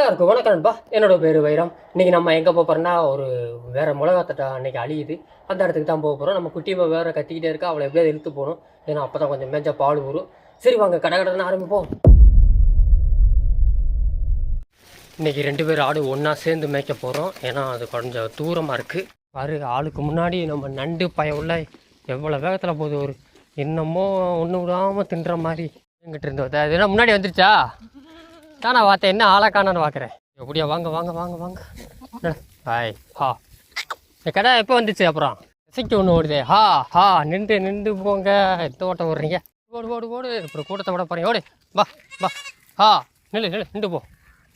எல்லாருக்கும் வணக்கம் நண்பா. என்னோட பேர் வைரம். இன்னைக்கு நம்ம எங்கே போக போகிறோம்னா ஒரு வேற மிளகாத்தட்டை அன்னைக்கு அழியுது. அந்த இடத்துக்கு தான் போக போகிறோம் நம்ம குட்டியம்மா வேற கத்திக்கிட்டே இருக்கா. அவளை எப்படியாவது இழுத்து போகணும். ஏன்னா அப்போ தான் கொஞ்சம் மேஞ்சா பால் வரும் சரி வாங்க கடை கடைன்னு ஆரம்பிப்போம். இன்னைக்கு ரெண்டு பேர் ஆடு ஒன்றா சேர்ந்து மேய்க்க போகிறோம் ஏன்னா அது கொஞ்சம் தூரமாக இருக்குது பாரு ஆளுக்கு முன்னாடி நம்ம நண்டு பயம் உள்ள எவ்வளோ வேகத்தில் போகுது ஒரு. என்னமோ ஒன்று விடாமல் தின்ற மாதிரி எங்கிட்ட இருந்து அது என்ன முன்னாடி வந்துருச்சா? தானே பார்த்தேன் என்ன ஆளை காணான்னு பார்க்குறேன் எப்படியா வாங்க வாங்க வாங்க வாங்க. ஹாய் ஹா. இந்த கடை எப்போ வந்துச்சு அப்புறம்? இசைக்கு ஒன்று ஓடுதே. ஹா ஹா நின்று நின்று போங்க. எந்த ஓட்டம் ஓடுறீங்க? ஓடு ஓடு ஓடு. அப்புறம் கூட்டத்தை விட போகிறீங்க ஓடு வா வா. ஹா நில்லு நில்லு நின்று போ.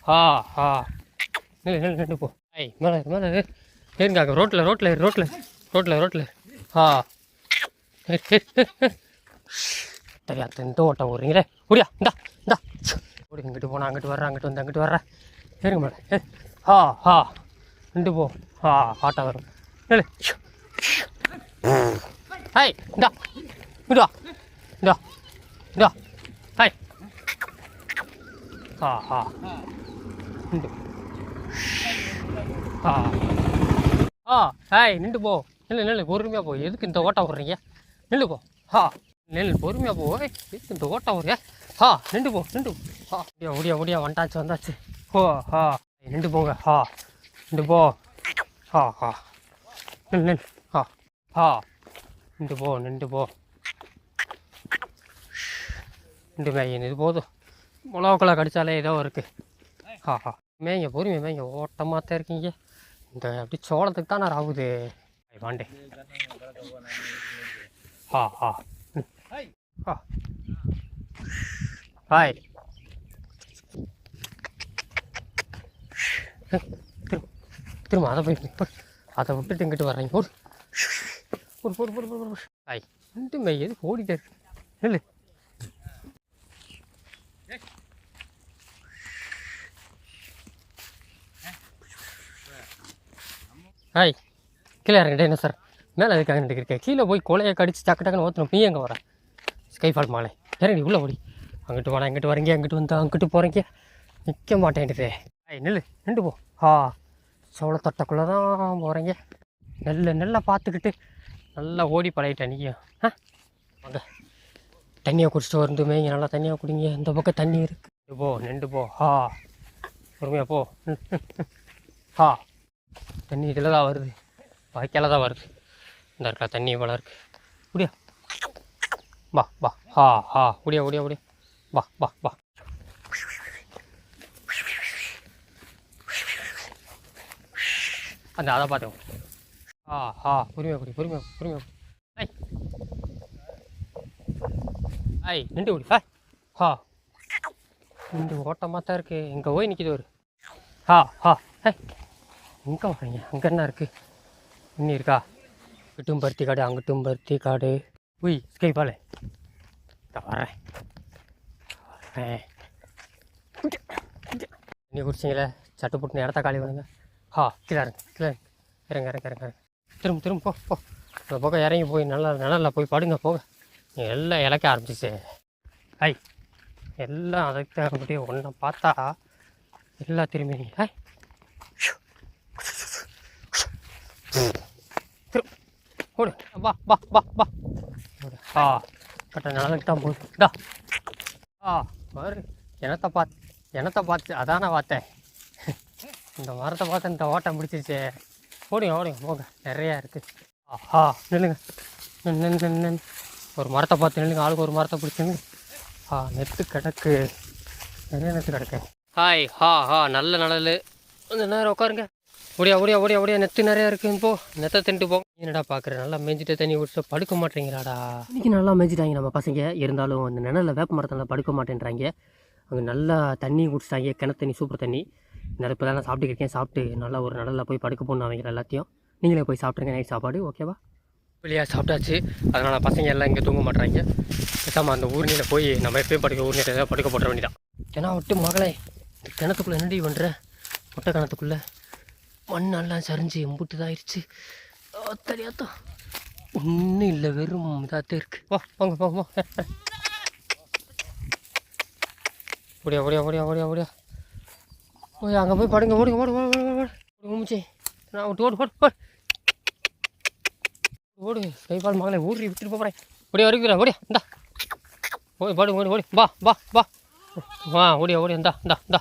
ஹா ஹா. நில்லு நில்லு நின்று போ. ஐய் மேலே மேலே ஏறு. ஏறுங்க ரோட்டில் ரோட்டில் ரோட்டில் ரோட்டில் ரோட்டில் ஹா. தெரியா இந்த ஓட்டம் ஓடுறீங்களே. ஓடியா இந்தா இந்தா. ஓடி இங்கிட்டு போனா அங்கிட்டு வர்ற அங்கிட்டு வந்து அங்கிட்டு வர்ற. ஏறுங்க மேடம். ஏ ஹா ஹா. நின்று போ. ஹா ஆட்டா வரும். ஏழு. ஹாய் இந்தா. இந்தா இந்தா. இந்தா. ஹாய். ஹா ஹா. நின்று. ஹா. ஆ ஹாய் நின்று போ. நில்லு நில்லு பொறுமையாக போ. எதுக்கு இந்த ஓட்டம் விட்றீங்க நில்லு போ. ஹா. நெல் பொறுமையாக போ. எதுக்கு இந்த ஓட்டம் விட்றியா ஹா நின்று போ நின்று போ ஹா ஓடியா ஓடியா ஓடியா வந்தாச்சு வந்தாச்சு ஹோ ஹா நின்று போங்க ஹா நின்று போ ஹா ஹா நில் நில் ஹா ஹா நின்று போ நின்று போ நின்று மேய்ங்க இது போதும் மிளகாக்குள்ள கடிச்சாலே ஏதோ இருக்குது ஹா ஹா மேய்ங்க பொறுமையா மேய்ங்க ஓட்டமாக தான் இருக்கீங்க இந்த அப்படி சோளத்துக்கு தான் நான் ஆகுது வாண்டே ஹா ஹா. ஹா ஹாய் திரும்ப திரும்ப அதை போய் போய். அதை விட்டுட்டு இங்கிட்டு வர்றீங்க ஓடு ஒரு போடு போடு போடு போடு ஹாய் ரெண்டு மை எதுக்கு ஓடிட்டே இருக்கு இல்லை ஹாய் கீழே இறங்கிட்டே என்ன சார் மேலே எதுக்காக நின்றுருக்கேன் கீழே போய் கொலையை கடிச்சு டக்கு டக்குன்னு ஊற்றணும் நீ எங்கே வர ஸ்கைஃபால் மாலை இறங்கி உள்ளே ஓடி அங்கிட்டு போனா இங்கிட்டு வரீங்க அங்கிட்டு வந்து அங்கிட்டு போகிறீங்க நிற்க மாட்டேன்டுதே ஐய் நெல் நின்று போ. ஆ சோள தொட்டைக்குள்ளே தான் போகிறீங்க நெல்ல நெல்லை பார்த்துக்கிட்டு நல்லா ஓடி பழகிட்டேன் நீயும். ஆ வாங்க. தண்ணியை குடிச்சிட்டு வந்து இங்கே நல்லா தண்ணியாக குடிங்க. இந்த பக்கம் தண்ணி இருக்கு. நிண்டு போ நின்று போ. ஹா பொறுமையாக போ. ம், ஹா தண்ணி இதில் தான் வருது. வாய்க்கால தான் வருது. இந்த இருக்கா தண்ணி இவ்வளோ இருக்கு. முடியா வா வா. ஹா ஹா முடியா முடியா முடியா வா வா வா. அந்த அதை பார்த்து ஆ ஹா பொறுமையாக குடி பொறுமையாக பொறுமையாக ஐ ஐ நின்று குடி ஹாய் ஹா நின்று ஓட்டமாக தான் இருக்கு. இங்கே போய் நிற்கிது ஒரு ஹா ஹா ஹே எங்கே வரீங்க அங்கே என்ன இருக்குது இன்னும் இருக்கா? இங்கிட்டும் பருத்தி காடு அங்கிட்டும் பருத்தி காடு. உய் ஸ்கை பாலே. வரேன். தண்ணி குடிச்சிங்களே? சட்டு போட்டு இடத்த காலி பண்ணுங்க. ஹா கீழே இறங்க கீழே இறங்க. இறங்க இறங்க இறங்க திரும்ப திரும்ப போ போ. இந்த பக்கம் இறங்கி போய் நல்லா நல்லா போய் படுங்க போக எல்லாம் இலக்க ஆரம்பிச்சிச்சு. ஐ எல்லாம் அதுக்கு தகுந்தபடி ஒன்றை பார்த்தா எல்லாம் திரும்பி நீங்கள் ஐ. திரு ஓடு வா வா வா வா. ஆ கட்ட நாளைக்கு தான் போகுது. டா. ஆ. பாரு எனத்தை பார்த்து எனத்தை பார்த்து அதான் பார்த்தேன் இந்த மரத்தை பார்த்து இந்த ஓட்டம் பிடிச்சிருச்சு ஓடுங்க ஓடுங்க போங்க. நிறையா இருக்குது ஆஹா நில்லுங்க. நின்று நின்று ஒரு மரத்தை பார்த்து நில்லுங்க. ஆளுக்கு ஒரு மரத்தை பிடிச்சுங்க ஆ நெத்து கிடக்கு. நிறைய நெத்து கிடக்கு. ஹாய் ஹா ஹா நல்ல நல்லது கொஞ்சம் நேரம் உட்காருங்க. ஓடியா ஓடியா ஓடியா ஓடியா நெத்து நிறையா இருக்கு போ. நெத்தை தின்ட்டு போ. என்னடா பார்க்குறேன் நல்லா மேய்ஞ்சிட்டு தண்ணி குடிச்சிட்டு படுக்க மாட்டேங்கிறாடா. இன்னைக்கு நல்லா மேய்ஞ்சிட்டாங்க நம்ம பசங்க. இருந்தாலும் அந்த நிழலில் வேப்ப மரத்தில் படுக்க மாட்டேன்றாங்க. அங்கே நல்லா தண்ணி குடிச்சிட்டாங்க. கிணத்து தண்ணி சூப்பர் தண்ணி. நான் இப்போ தான் சாப்பிட்டுருக்கேன் சாப்பிட்டு நல்லா ஒரு நிழலில் போய் படுக்க போகணும் அவங்க எல்லாத்தையும். நீங்களே போய் சாப்பிட்ருங்க நைட் சாப்பாடு ஓகேவா வெளியாக சாப்பிட்டாச்சு. அதனால் பசங்க எல்லாம் இங்கே தூங்க மாட்றாங்க பேசாமல் அந்த ஊர்னியில் போய் நம்ம எப்பயும் படுக்க ஊர்னியில் ஏதாவது படுக்க போட்டுற வேண்டியதான் ஏன்னா விட்டு மகளே கிணத்துக்குள்ளே என்னடி பண்ணுற முட்டை கிணத்துக்குள்ளே. மண்ணெல்லாம் சரிஞ்சு எம்புட்டு தான் ஆயிடுச்சு தெரியாதோ ஒன்றும் இல்லை வெறும் இதாகத்தே இருக்கு. வா வாங்க வாங்க வா. ஓடியா ஓடியா ஓடியா ஓடியா ஓடியா. போய் அங்கே போய் படுங்க ஓடுங்க ஓடு ஓடு ஓடு ஓடு ஓடு மூச்சு. நான் விட்டு ஓடு ஓடு ஓடு. ஓடு கைப்பால் மகளை ஊறி விட்டுட்டு போகிறேன் ஓடியா வரைக்கும் ஓடியா இந்தா. ஓடி பாடு ஓடி ஓடி. வா வா வா. வா ஓடியா ஓடியா இந்தா இந்தா இந்தா.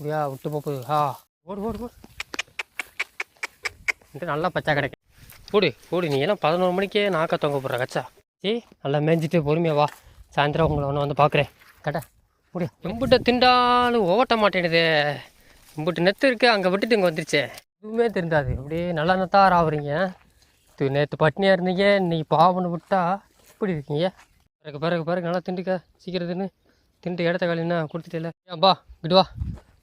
ஓடியா விட்டு போகுது ஆ. ஓடு ஓடு ஓடு. இங்கே நல்லா பச்சா கிடைக்கும். கூடு கூடு நீ எல்லாம் பதினோரு மணிக்கே நாக்க தொங்க போடுற கச்சா. ஏய் நல்லா மேய்ஞ்சிட்டு பொறுமையா வா. சாயந்தரம் உங்களை ஒன்று வந்து பார்க்குறேன் கடை கூடு. எம்பிட்ட திண்டாலும் ஓட்ட மாட்டேனுது எம்புட்டு நெத்து இருக்கு அங்கே விட்டுட்டு இங்கே வந்துருச்சே. எதுவுமே தெரிந்தாது. அப்படியே நல்லா நெத்தார் ஆகுறீங்க இது நேற்று பட்னியாக இருந்தீங்க இன்னைக்கு பாவனை விட்டா இப்படி இருக்கீங்க. பிறகு பிறகு பிறகு நல்லா திண்டுக்க சீக்கிரம் தின்னு திண்டு இடத்த காலின்னா கொடுத்துட்டே ஏன்பா இங்கிட்டு வா.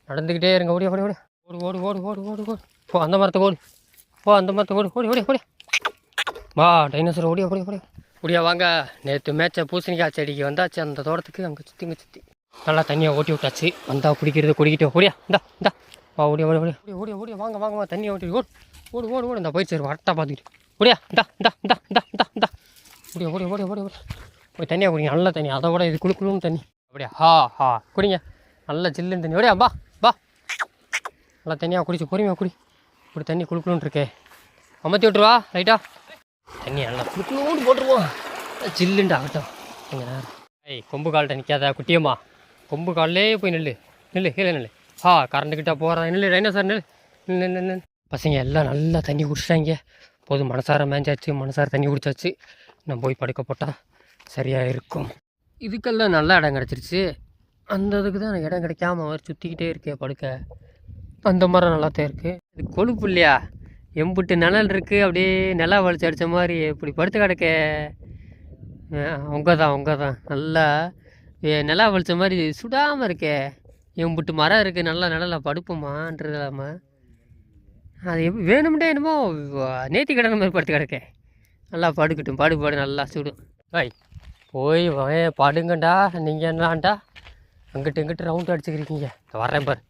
நடந்துக்கிட்டே இருங்க. ஓடி ஓடி ஓடி. ஓடு ஓடு ஓடு ஓடு ஓடு ஓடு. போ அந்த மரத்தை ஓடு. போ அந்த மாதிரி ஓடி ஓடி ஓடி ஓடி. வா டைனோசர் ஓடியா ஓடியா ஓடியா ஓடியா வாங்க. நேற்று மேய்ச்ச பூசணிக்காய் செடிக்கு வந்தாச்சு. அந்த தோட்டத்துக்கு அங்கே சுற்றி இங்கே சுற்றி நல்லா தண்ணியை ஓட்டி விட்டாச்சு. வந்தா குடிக்கிறது குடிக்கிட்டு. ஓடியா இந்தா இந்தா. வா ஓடியா ஓடி ஓடியா. ஓடியா ஓடியா ஓடியா. வாங்க வாங்க வா தண்ணியை ஓட்டி ஓடு. ஓடு ஓடு ஓடு. இந்த போயிடுச்சு வரட்டா பார்த்துக்கிட்டு ஓடியா இந்தா இந்தா இந்தா இந்தா இந்தா இந்தா. ஓடியா ஓடியா ஓடியா ஓடி ஓடியா. போய் தண்ணியாக குடிங்க. நல்ல தண்ணி. அதை விட இது குளு குளுன்னு தண்ணி. அப்படியா? ஹா ஹா. குடிங்க. நல்ல ஜில்லுன்னு தண்ணி. ஓடியா பா பா நல்லா தண்ணியாக குடிச்சு பொறுமையாக குடி. இப்படி தண்ணி குளுக்குளுன்னு இருக்கே. அமர்த்தி விட்ருவா ரைட்டா? தண்ணி நல்லா குளுக்குளூன்னு போட்டுருவோம். சில்லுண்டா ஆகட்டும். கொஞ்ச நேரம் ஐய் கொம்பு கால்கிட்ட நிற்காத குட்டியம்மா. கொம்பு காலிலே போய் நெல் நெல் கீழே நெல் ஆ கரண்ட் கிட்ட போகிறேன் நெல் ரைனா சார் நெல் நெல் நெல் பசங்க எல்லாம் நல்லா தண்ணி குடிச்சிட்டாங்க. போதும் மனசார மேஞ்சாச்சு. மனசார தண்ணி குடிச்சாச்சு. நான் போய் படுக்க போட்டால் சரியாக இருக்கும். இதுக்கெல்லாம் நல்ல இடம் கிடச்சிருச்சு. அந்த இதுக்கு தான் எனக்கு இடம் கிடைக்காம சுற்றிக்கிட்டே இருக்கே படுக்க. அந்த மரம் நல்லாத்தான் இருக்குது இது கொழுப்பு இல்லையா? எம்புட்டு நிழல் இருக்குது அப்படியே நிலா வலிச்சு அடித்த மாதிரி இப்படி படுத்து கிடக்க. உங்க தான் உங்க தான் நல்லா நிலா வலிச்ச மாதிரி சுடாமல் இருக்கே. எம்புட்டு மரம் இருக்குது நல்லா நிழலா படுப்போமான்றது இல்லாமல் அது எப்படி வேணும்டே என்னமோ நேத்தி கிடந்த மாதிரி படுத்து கிடக்க. நல்லா படுக்கட்டும் படு படு நல்லா சுடும். போய் வய படுங்கண்டா நீங்கள் என்னான்டா அங்கிட்டு இங்கிட்டு ரவுண்டு அடிச்சுக்கிறீங்க வரேன் பாரு.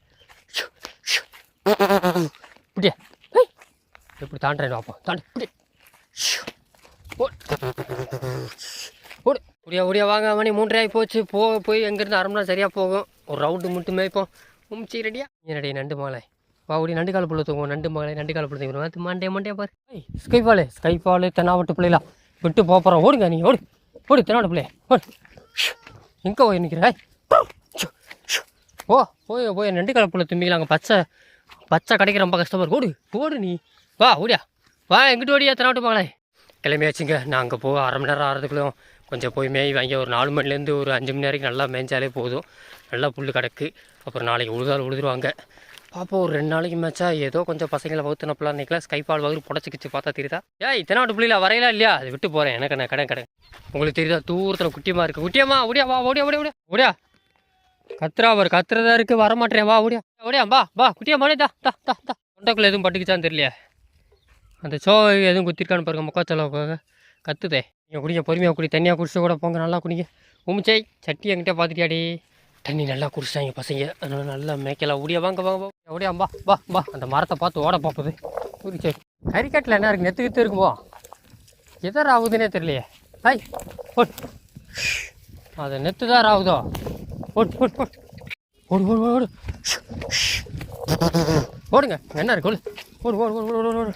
இப்படியா இப்படி எப்படி தாண்டேன் பார்ப்போம் தாண்டி. இப்படி ஓடு. ஓடு. ஒடியா ஒடியா வாங்க மணி மூன்றரை போச்சு. போ போய் எங்கேருந்து அரை மணி நேரம் சரியாக போகும். ஒரு ரவுண்டு மட்டும் மேய்ப்போம் உம்ச்சி ரெடியா என்னடி நண்டு மாலை? வா ஒடி நண்டு கால புள்ள தூங்குவோம். நண்டு மகளை நண்டு கால புள்ள தூங்குவோம் அது மண்டே மண்டே பாரு. ஏய் ஸ்கைபாலு ஸ்கைபாலு தென்னாவட்டு பிள்ளைகளா விட்டு போக போகிறோம் ஓடுங்க நீ ஓடு. ஓடு தென்னாவட்டு பிள்ளைய. ஓடு. எங்கே போய் நிற்கிறேன் ஓ போய் போய் நண்டு கால புள்ள தும்பிக்கலாங்க. பச்சை பச்சை கிடைக்க ரொம்ப கஷ்டமாக இருக்கும் ஓடு ஓடு நீ. வா ஓடியா. வா எங்கிட்ட ஓடியா தினாட்டு மகளே கிளம்பியாச்சுங்க. நான் அங்கே போக அரை மணி நேரம் ஆகிறதுக்குள்ளும் கொஞ்சம் போய் மேய் வாங்கி ஒரு நாலு மணிலேருந்து ஒரு அஞ்சு மணி நேரம் நல்லா மேய்ஞ்சாலே போதும். நல்லா புல் கிடக்கு. அப்புறம் நாளைக்கு உழுதால் உழுதுருவாங்க. பாப்போம் ஒரு ரெண்டு நாளைக்கு மேட்சா ஏதோ கொஞ்சம் பசங்களை வகுத்துனப்பலாம் அன்றைக்கெலாம் ஸ்கைபால் வகுறு புடச்சிக்கிச்சு பார்த்தா தெரியுதா? ஏய் தென்னாட்டு புள்ளியில் வரையலாம் இல்லையா? அது விட்டு போகிறேன் எனக்கு நான் கடை கடை உங்களுக்கு தெரியுதா? தூரத்தில் குட்டியமாக இருக்குது குட்டியம்மா ஓடியா வா ஓடியா ஓடியா ஓடியா ஓடியா. கத்துறா அவர் கத்துறதா இருக்கு. வரமாட்டேன் வா ஓடியா. ஓடியா வா வா. குட்டியா மாடே தா தா தா தா. தொண்டைக்குள்ள எதுவும் பட்டுக்குச்சான்னு தெரியலையே. அந்த சோ எதுவும் குத்திருக்கான்னு பாருங்க முக்காச்சலவுக்காக கத்துதே. நீங்கள் குடிங்க பொறுமையாக குடி. தண்ணியாக குடிச்சு கூட போங்க. நல்லா குடிங்க. உமிச்சை சட்டி என்கிட்ட பார்த்துட்டியாடி தண்ணி நல்லா குடிச்சாங்க பசங்க. அதனால நல்லா மேய்க்கலாம் ஓடியா வாங்க வாங்க வாங்க. ஓடியா வா வா வா. அந்த மரத்தை பார்த்து ஓட பார்ப்பது. குடிச்சே கறிக்கட்டில் என்ன இருக்கு? நெத்து கித்து இருக்குமோ? எதா ஆகுதுன்னே தெரியலையே. ஹாய் ஓட் அது நெத்து தான் ஆகுதோ ஓடு ஓடு ஓடு. ஓடு ஓடு ஓடு. ஓடுங்க. என்ன இருக்கு? ஓடு. ஓடு ஓடு ஓடு ஓடு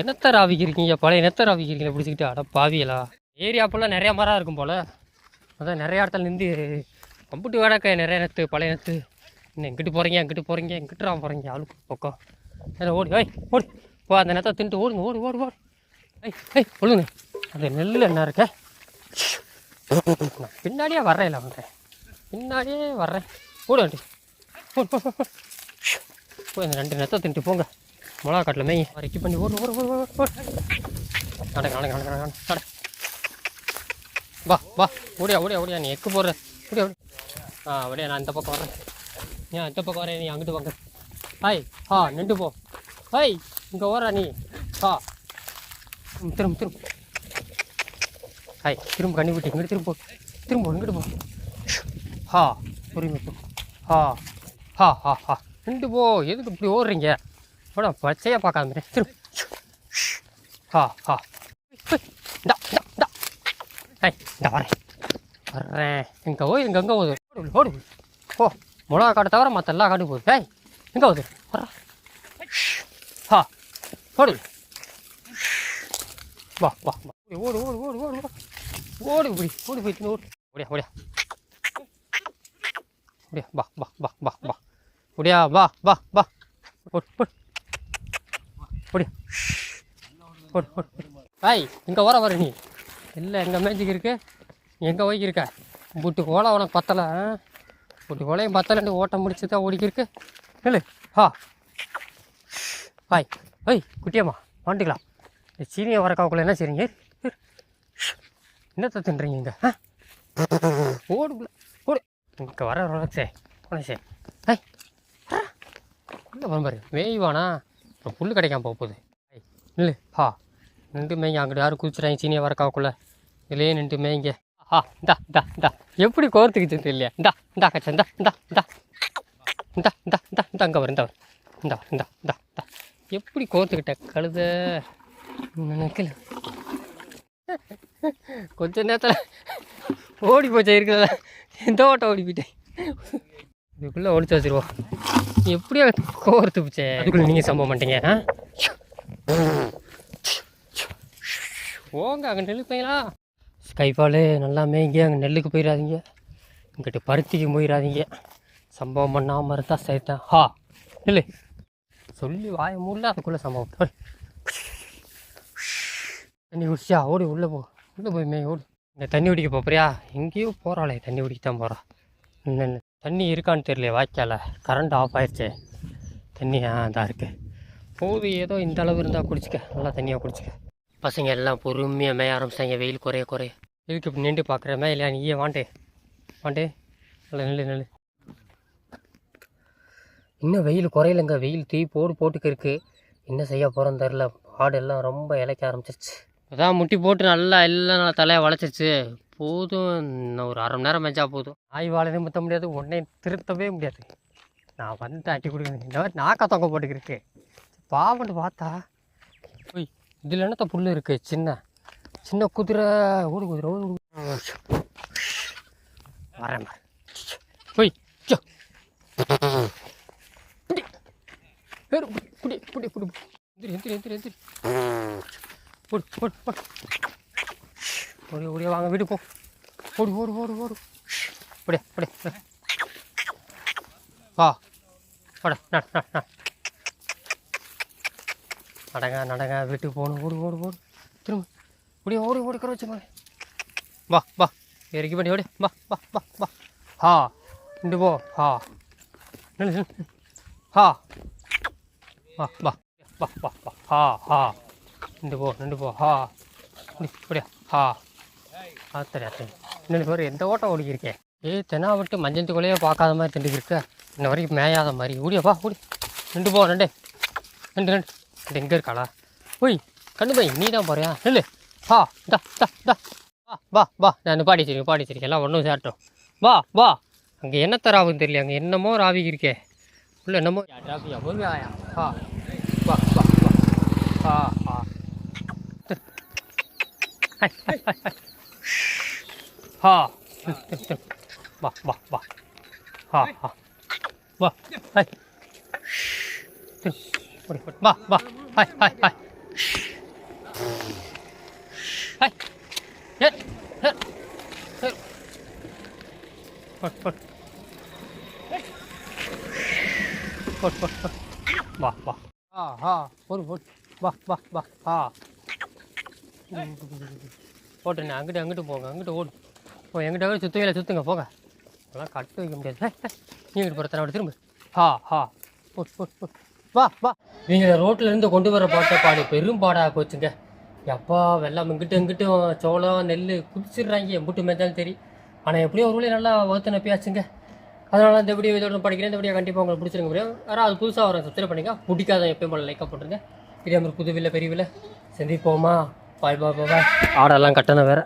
என்னத்தை ராவிக்கிறீங்க? பழைய நெத்த ராவிக்கிறீங்க? பிடிச்சிக்கிட்டு அட பாவியலா ஏரியா ஃபுல்லாக நிறையா மரம் இருக்கும் போல். அதான் நிறைய இடத்துல நின்று கம்புட்டு வேடக்க நிறைய நெத்து பழைய நெத்து. இன்னும் எங்கிட்டு போகிறீங்க எங்கிட்டு போகிறீங்க எங்கிட்டுறா போகிறீங்க ஆளுக்கு பக்கம். ஏன்னா ஓடு ஏய் ஓடு. போ அந்த நெத்தை தின்ட்டு ஓடுங்க ஓடு ஓடு ஓடு. ஐய் ஐய் ஒழுங்க. அந்த நெல் என்ன இருக்க? நான் பின்னாடியே வரையில இல்லை வந்தேன் பின்னாடியே வர்றேன். ஓடு வண்டி போய் இந்த ரெண்டு நெத்தை தின்ட்டு போங்க. மிளகா காட்டில் மேய் ரெக்கி பண்ணி ஓடு ஓடு ஓடு ஓடு ஓடு. நடங்க நடங்க நடங்க நடங்க நட வா வா. ஓடியா ஓடியா ஓடியா. நீ எக்கு போடுற. ஓடியா ஓடி. ஆ அப்படியே நான் இந்த பக்கம் வரேன் ஏன் இந்த பக்கம் வரேன் நீ அங்கிட்டு வாங்க. ஹாய் ஆ நின்று போ. ஹாய் இங்கே ஓடுறா நீ. ஆ திரும்ப திரும்ப. ஹாய் திரும்ப கண்ணி விட்டு இங்கிட்டு திரும்ப திரும்ப இங்கிட்டு போ. ஹா புரியுங்க ஹா ஹா ஹா ஹா. ரெண்டு போ எதுக்கு இப்படி ஓடுறீங்க? போடா பச்சையாக பார்க்காம திரும்ப ஹா ஹா. இந்தா இந்தா இந்தா. இந்த வரேன் வர்றேன். எங்கே ஓ எங்கே எங்கே போகுது ஓடு ஓடு. ஓ மிளகா காட்டை தவிர மற்ற எல்லா காட்டும் போகுது ஏய் எங்கே ஆகுது வரா ஹா. ஓடு. வா வா வா. ஓடு ஓடு ஓடு ஓடு ஓடு. ஓடு இப்படி. ஓடு போய் ஓடு ஓடியா ஓடியா ஓடியா வா வா வா வா வா ஓடியா வா வா வா. ஓடு ஓடு ஓடியா ஓடு ஓடு ஆய் இங்கே வர வர நீ. இல்லை எங்கள் மேஜிக் இருக்கு. எங்கே போய்க்கிருக்க புட்டு கோலை உனக்கு பத்தலை புட்டு கோலையும் பத்தலைன்னு ஓட்டம் முடிச்சு தான் ஓடிக்கிருக்கு இல்லை ஹா ஹாய். ஹாய் குட்டியம்மா வாண்டிக்கலாம். இந்த சீனியை வரக்காவுக்குள்ள என்ன செய்றீங்க? என்னத்தை தின்றீங்க இங்கே ஆ? ஓடுக்குள்ள ஓடு இங்கே வர ரோலக்ஸே உனசே ஹாய் இல்லை பாரு. மேய்வானா? அப்புறம் புல் கிடைக்காம போக போகுது. இல்லை ஹா நின்று மேய்ங்க. அங்கிட்டு யாரும் குதிச்சுறாங்க. சீனியை வரக்காவுக்குள்ள இதுலேயே நின்று மேய்ங்க. ஆ இந்தா இந்தா இந்தா. எப்படி கோர்த்துக்கிச்சு இல்லையா இந்தா இந்தா கச்சா இந்தா இந்தா இந்தா. இந்தா இந்தா இந்தா இந்தா. அங்கே வரும் இந்த வரும். இந்தா இந்தா இந்தா இந்தா. எப்படி கோர்த்துக்கிட்ட கழுத? நினைக்கல. கொஞ்ச நேரத்தில் ஓடி போச்சா இருக்கிறதா. எந்த ஓட்டம் ஓடி போயிட்டேன் இதுக்குள்ளே ஒழிச்சு வச்சிருவோம். எப்படியா கோர்த்து போச்சே? அதுக்குள்ளே நீங்கள் சம்பவம் பண்ணிட்டீங்க ஆ? போங்க அங்கே நெல் போயிங்களா ஸ்கைஃபாலு நல்லா மேய்ங்க அங்கே நெல்லுக்கு போயிடாதீங்க. இங்கிட்டு பருத்திக்கு போயிடாதீங்க சம்பவம் பண்ணாமல் இருந்தால் சேர்த்தேன் ஹா இல்லை சொல்லி வாய மூடல அதுக்குள்ளே சம்பவம். தண்ணி குடிச்சியா? ஓடி உள்ளே போ. உள்ளே போய் மேய் ஓடு. இந்த தண்ணி குடிக்க போறியா? எங்கேயோ போகிறாளே தண்ணி குடிக்க தான் போகிறா என்ன? தண்ணி இருக்கான்னு தெரியல வாய்க்கால. கரண்ட் ஆஃப் ஆயிடுச்சு தண்ணி தான் இருக்கு. போது ஏதோ இந்த அளவு இருந்தால் குடிச்சிக்க. நல்லா தண்ணியாக குடிச்சிக்க. பசங்க எல்லாம் பொறுமையாக மேய ஆரம்பிச்சாங்க வெயில் குறைய குறைய. இதுக்கு இப்படி நின்று பார்க்குறமே இல்லையா நீயே வாண்டே. வாண்டே. நல்லா நெல் நெல் இன்னும் வெயில் குறையலைங்க. வெயில் தீ போடு போட்டுக்கு இருக்குது என்ன செய்ய போகிறோன்னு தெரில ஆடெல்லாம் ரொம்ப இலைக்க ஆரம்பிச்சிருச்சு. அதான் முட்டி போட்டு நல்லா எல்லாம் நல்லா தலையை வளைச்சிருச்சு. போதும் இன்னும் ஒரு அரை மணி நேரம் மேய்ச்சா போதும். நாய் வாழையும் முத்த முடியாது உடனே திருத்தவே முடியாது. நான் வந்து அட்டி கொடுக்குறேன். இந்த மாதிரி நாக்கா தொங்க போட்டுக்கிருக்கு. பாவண்டு பார்த்தா ஓய் இதில் என்னத்த புல் இருக்குது சின்ன சின்ன குதிரை ஓடு குதிரை ஓடு வரேன் போய் சோ. பிடி. குடி பிடி பிடி பிடி. எந்திரி எந்திரி எந்திரி எந்திரி. ஓடு ஓடு ஓடு ஓடி ஓடியா வாங்க வீடு போ. ஓடு ஓடு ஓடு ஓடு. ஓடியா ஓடியா வா. ஓட நட நட நடங்க நடங்க வீட்டுக்கு போகணும். ஓடு ஓடு ஓடு. திரும்ப. ஓடி ஓடி ஓடி கரை வச்சு வா வா. இறக்கி பண்ணி ஓடி. வா வா வா வா. ஹா. இண்டு போ. ஹா. ஹா. வா வா. வா வா வா. ஹா ஹா. நின்று போ நின்று போ. ஹா. இப்படியா? ஹா. ஆத்தரி ஆத்தரி இன்னொரு பேர் எந்த ஓட்டம் ஓடிக்கிருக்கேன் ஏய் தெனா விட்டு மஞ்சள் பார்க்காத மாதிரி திண்டுக்கிருக்க இன்ன வரைக்கும் மேயாத மாதிரி. ஓடியாப்பா ஓடி. நின்று போ நண்டு நண்டு நண்டு நண்டு எங்கே இருக்காளா? ஓய் கண்டு போய் நீ தான் போறியா? நில்லு. ஹா டா டா டா வா வா வா. நான் பாடி வச்சிருக்கேன் பாடி வச்சிருக்கேன். எல்லாம் ஒன்றும் சேட்டும் வா வா. அங்கே என்னத்த ராவுன்னு தெரியல. அங்கே என்னமோ ராவிக்கு இருக்கே உள்ள என்னமோ ராவியா ஒரு ஆயா? ஹா. வா வா வா. ஹா. ஹா ஹை ஹை ஹை ஹை ஹா திரு, திரு, திரு. வா வா வா ஹா ஹா வா ஹை திரு. ஓடி, ஓடி. வா வா ஹை ஹை ஹை ஹை ஏ ஏ ஏ ஓட் ஓட் ஓட் ஓட் ஓட் வா வா ஹா ஹா ஓடு ஓடு வா வா வா ஹா போட்டுண்ணே அங்கிட்டு அங்கிட்டு போங்க அங்கிட்டு ஓடு. ஓ எங்கிட்ட சுத்தவே சுற்றுங்க போங்க. அதெல்லாம் கட்டு வைக்க முடியாது. நீ இங்கிட்டு போகிற தண்ணி திரும்ப. ஹா ஹா. போட் போட் போட் வா வா. நீங்கள் ரோட்டில் இருந்து கொண்டு வர பாட்டை பாடு. பெரும் பாடாக போச்சுங்க. எப்பா வெள்ளம் இங்கிட்டு இங்கிட்டும் சோளம் நெல் குதிச்சிடுறாங்க. எம்பிட்டு மேய்ச்சாலும் சரி. ஆனால் எப்படியும் ஒரு வழியை நல்லா வகுத்து நப்பியாச்சுங்க. அதனால் இந்த வீடியோ இதோட படிக்கிறேன். இந்த வீடியோ கண்டிப்பாக உங்களுக்கு பிடிச்சிருங்க முடியும் யாராவது அது புதுசாக வரும் சப்ஸ்கிரைப் பண்ணிங்க பிடிக்காத எப்பயும் போல லைக்காக போட்டுருங்க. இதே மாதிரி புது வில்ல பெரிய வில்ல சந்திப்போமா? பாய் பாய் பாய் ஆடெல்லாம் கட்டணம் வேறு.